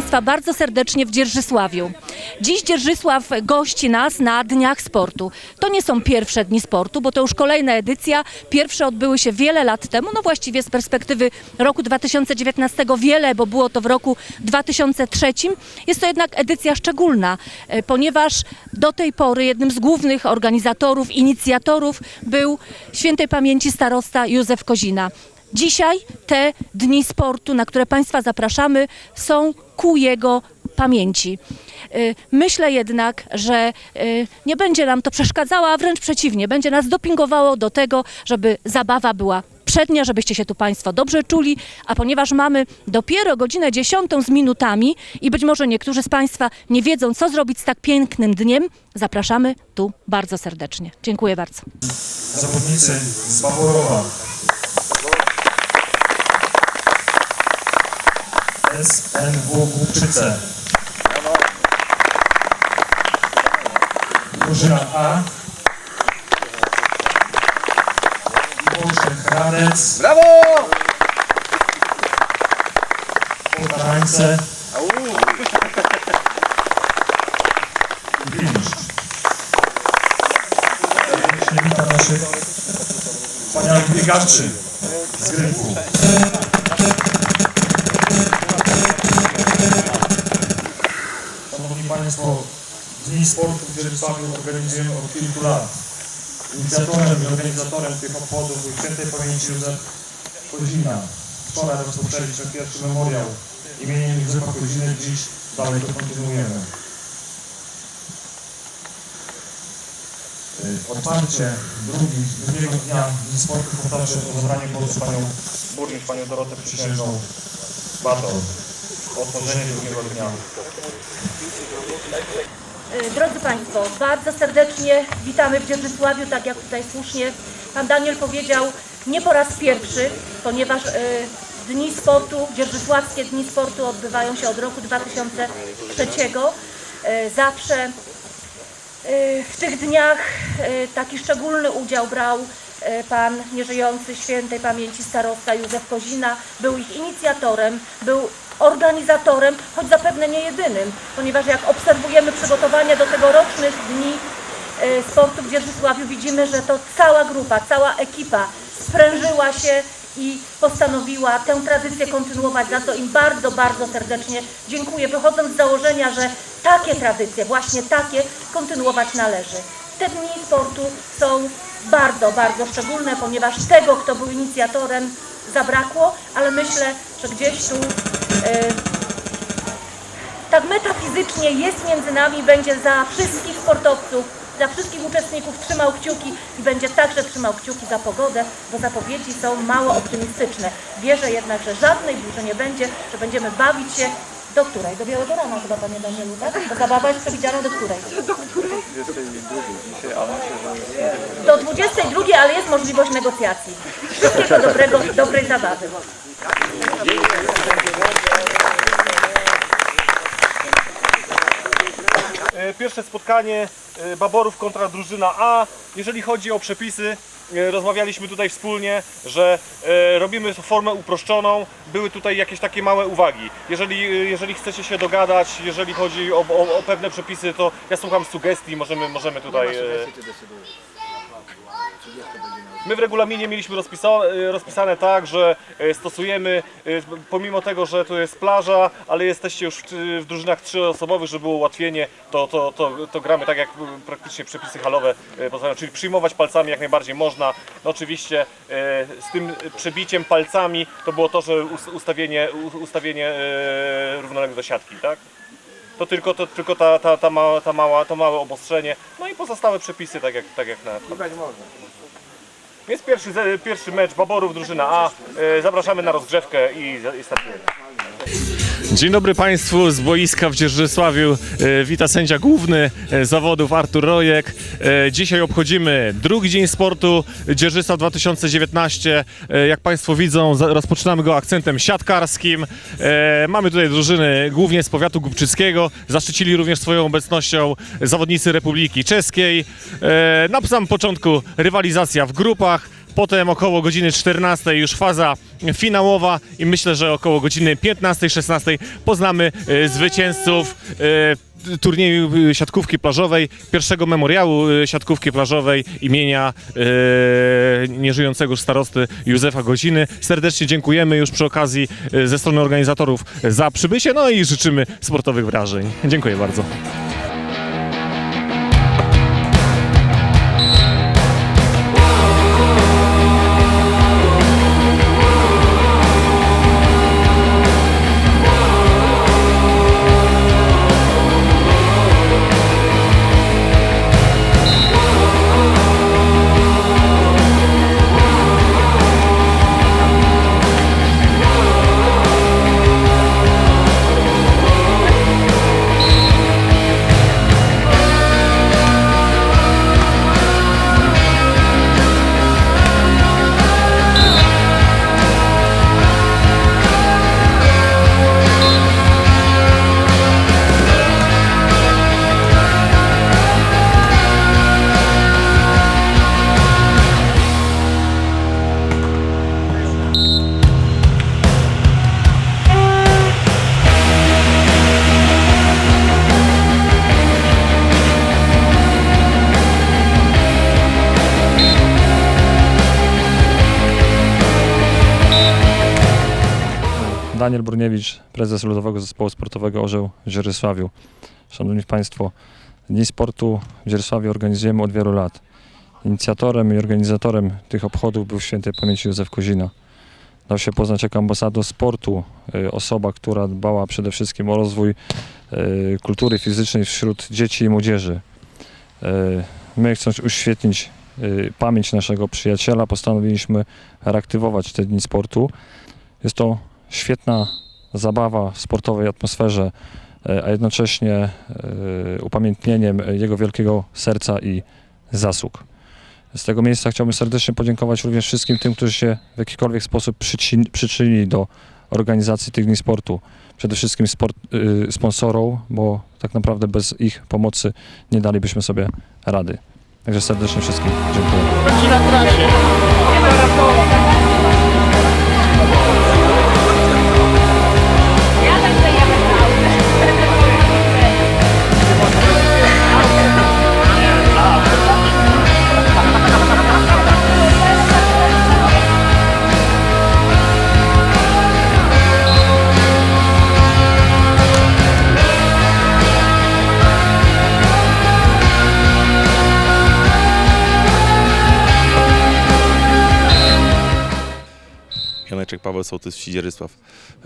Państwa bardzo serdecznie w Dzierżysławiu. Dziś Dzierżysław gości nas na Dniach Sportu. To nie są pierwsze Dni Sportu, bo to już kolejna edycja. Pierwsze odbyły się wiele lat temu, no właściwie z perspektywy roku 2019 wiele, bo było to w roku 2003. Jest to jednak edycja szczególna, e, ponieważ do tej pory jednym z głównych organizatorów, inicjatorów był świętej pamięci starosta Józef Kozina. Dzisiaj te dni sportu, na które Państwa zapraszamy, są ku jego pamięci. Y, Myślę jednak, że y, nie będzie nam to przeszkadzało, a wręcz przeciwnie, będzie nas dopingowało do tego, żeby zabawa była przednia, żebyście się tu Państwo dobrze czuli, a ponieważ mamy dopiero godzinę 10 z minutami i być może niektórzy z Państwa nie wiedzą, co zrobić z tak pięknym dniem, zapraszamy tu bardzo serdecznie. Dziękuję bardzo. zawodnicy z Baborowa. SNW Głupczyce. Drużyna A. Włoszech Hradec. Brawo! Finisz. Serdecznie witam naszych wspaniałych biegaczy z Gryfu. Dni Sportu w Dzierżysławiu organizujemy od kilku lat. Inicjatorem i organizatorem tych obchodów był świętej pamięci Józef Kozina. Wczoraj rozpoczęliśmy pierwszy memoriał imieniem Józefa Koziny, dziś dalej to kontynuujemy. Y, Otwarcie drugi, drugiego dnia Dni Sportu poproszę o zabranie głosu panią burmistrz, panią Dorotę Przysiężną Bator. O otworzenie drugiego dnia. E, Drodzy Państwo, bardzo serdecznie witamy w Dzierżysławiu, tak jak tutaj słusznie Pan Daniel powiedział, nie po raz pierwszy, ponieważ e, Dni Sportu, Dzierżysławskie Dni Sportu odbywają się od roku 2003. E, Zawsze w tych dniach taki szczególny udział brał pan nieżyjący świętej pamięci starosta Józef Kozina. Był ich inicjatorem, był organizatorem, choć zapewne nie jedynym, ponieważ jak obserwujemy przygotowania do tegorocznych dni e, sportu w Dzierżysławiu, widzimy, że to cała grupa, cała ekipa sprężyła się i postanowiła tę tradycję kontynuować, za co im bardzo, bardzo serdecznie dziękuję, wychodząc z założenia, że takie tradycje, właśnie takie, kontynuować należy. Te dni sportu są bardzo, bardzo szczególne, ponieważ tego, kto był inicjatorem, zabrakło, ale myślę, że gdzieś tu tak metafizycznie jest między nami, będzie za wszystkich sportowców, za wszystkich uczestników trzymał kciuki i będzie także trzymał kciuki za pogodę, bo zapowiedzi są mało optymistyczne. Wierzę jednak, że żadnej burzy nie będzie, że będziemy bawić się do której? Do Białego Rana chyba, Panie Danielu, tak? Bo zabawa jest przewidziana do której? Do 22, ale jest możliwość negocjacji. Wszystkiego dobrego, dobrej zabawy. Pierwsze spotkanie e, Baborów kontra drużyna A. Jeżeli chodzi o przepisy, e, rozmawialiśmy tutaj wspólnie, że e, robimy formę uproszczoną. Były tutaj jakieś takie małe uwagi. Jeżeli, jeżeli chcecie się dogadać, jeżeli chodzi o, o, o pewne przepisy, to ja słucham sugestii, możemy, możemy tutaj... e, My w regulaminie mieliśmy e, rozpisane tak, że e, stosujemy, e, pomimo tego, że tu jest plaża, ale jesteście już w- w drużynach trzyosobowych, żeby było ułatwienie, to, to, to, to gramy tak jak praktycznie przepisy halowe pozwalają, czyli przyjmować palcami jak najbardziej można. No oczywiście z tym przebiciem palcami to było to, że us- ustawienie, ustawienie e, równoległe do siatki, tak? To tylko, to, tylko ta, ta, ta, mała, ta mała, to małe obostrzenie, no i pozostałe przepisy tak jak, tak jak na, jest pierwszy, pierwszy mecz Baborów, drużyna A. E, Zapraszamy na rozgrzewkę i, i startujemy. Dzień dobry Państwu z boiska w Dzierżysławiu. E, Wita sędzia główny e, zawodów Artur Rojek. E, Dzisiaj obchodzimy drugi dzień sportu Dzierżysław 2019. E, Jak Państwo widzą, rozpoczynamy go akcentem siatkarskim. Mamy tutaj drużyny głównie z powiatu głubczyckiego. Zaszczycili również swoją obecnością zawodnicy Republiki Czeskiej. Na samym początku rywalizacja w grupach. Potem około godziny 14 już faza finałowa i myślę, że około godziny 15-16 poznamy e, zwycięzców e, turnieju e, siatkówki plażowej, pierwszego memoriału siatkówki plażowej imienia nieżyjącego starosty Józefa Goziny. Serdecznie dziękujemy już przy okazji ze strony organizatorów za przybycie, no i życzymy sportowych wrażeń. Dziękuję bardzo. Daniel Bruniewicz, prezes Ludowego Zespołu Sportowego Orzeł w Dzierżysławiu. Szanowni Państwo, Dni Sportu w Dzierżysławiu organizujemy od wielu lat. Inicjatorem i organizatorem tych obchodów był świętej pamięci Józef Kozina. Dał się poznać jako ambasador sportu, y, osoba, która dbała przede wszystkim o rozwój y, kultury fizycznej wśród dzieci i młodzieży. Y, My chcąc uświetnić pamięć naszego przyjaciela, postanowiliśmy reaktywować te dni sportu. Jest to świetna zabawa w sportowej atmosferze, e, a jednocześnie e, upamiętnieniem jego wielkiego serca i zasług. Z tego miejsca chciałbym serdecznie podziękować również wszystkim tym, którzy się w jakikolwiek sposób przyczynili do organizacji tych dni sportu. Przede wszystkim sport, y, sponsorom, bo tak naprawdę bez ich pomocy nie dalibyśmy sobie rady. Także serdecznie wszystkim dziękuję. Janeczek Paweł Sołtys Wsi Dzierysław.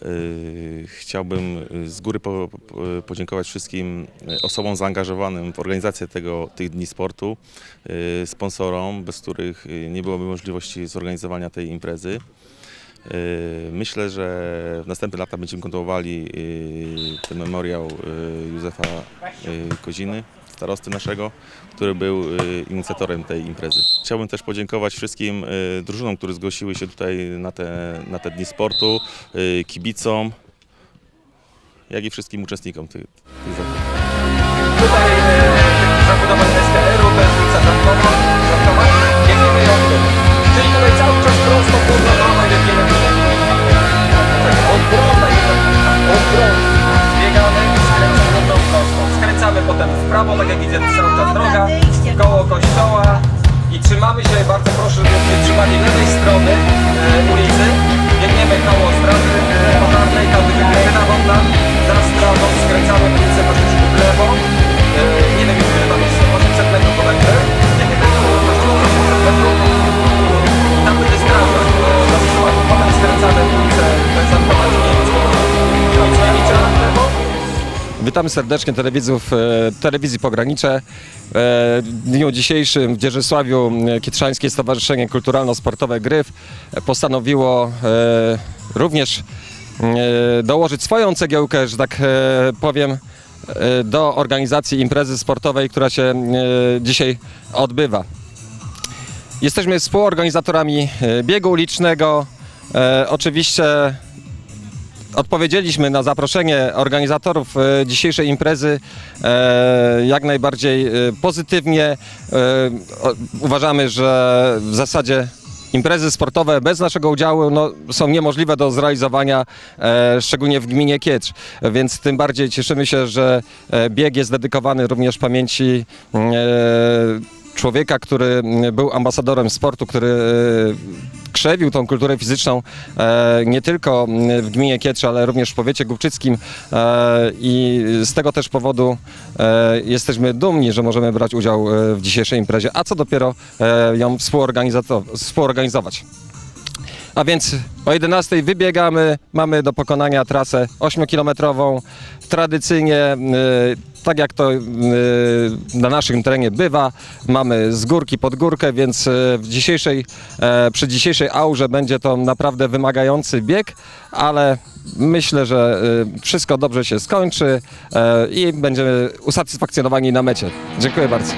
Yy, Chciałbym z góry po, po, podziękować wszystkim osobom zaangażowanym w organizację tego, tych dni sportu, yy, sponsorom, bez których nie byłoby możliwości zorganizowania tej imprezy. Yy, Myślę, że w następnych latach będziemy kontynuowali ten memoriał Józefa Koziny, starosty naszego, który był y, inicjatorem tej imprezy. Chciałbym też podziękować wszystkim y, drużynom, które zgłosiły się tutaj na te, na te dni sportu, y, kibicom, jak i wszystkim uczestnikom tych, tych zawodów. Tutaj zabudowa jest ulica Żarkowa, Żarkowa, biegniemy ją. Czyli tutaj prosto pod potem w prawo, tak jak idzie cały czas droga, koło kościoła i trzymamy się, bardzo proszę, żebyśmy trzymali lewej strony e, ulicy. Biegniemy koło straży e, pożarnej, tam będzie krytyna wodna, za strażą skręcamy ulicę troszeczkę w lewo. E, nie wiem, ile tam jest, 800 metrów bodajże. Biegniemy koło kościoła, 800 metrów. Witamy serdecznie telewidzów e, telewizji Pogranicze. E, W dniu dzisiejszym w Dzierżysławiu e, Kietrzańskie Stowarzyszenie Kulturalno-Sportowe Gryf postanowiło również dołożyć swoją cegiełkę, że tak powiem, do organizacji imprezy sportowej, która się dzisiaj odbywa. Jesteśmy współorganizatorami biegu ulicznego. Oczywiście odpowiedzieliśmy na zaproszenie organizatorów e, dzisiejszej imprezy e, jak najbardziej e, pozytywnie. Uważamy, że w zasadzie imprezy sportowe bez naszego udziału no, są niemożliwe do zrealizowania, szczególnie w gminie Kietrz. Więc tym bardziej cieszymy się, że bieg jest dedykowany również pamięci człowieka, który mm, był ambasadorem sportu, który e, krzewił tą kulturę fizyczną e, nie tylko mm, w gminie Kietrze, ale również w powiecie głubczyckim e, i z tego też powodu jesteśmy dumni, że możemy brać udział w dzisiejszej imprezie, a co dopiero ją współorganizować. A więc o 11 wybiegamy, mamy do pokonania trasę 8-kilometrową. Tradycyjnie, y, tak jak to y, na naszym terenie bywa, mamy z górki pod górkę, więc y, w dzisiejszej, e, przy dzisiejszej aurze będzie to naprawdę wymagający bieg, ale myślę, że wszystko dobrze się skończy e, i będziemy usatysfakcjonowani na mecie. Dziękuję bardzo.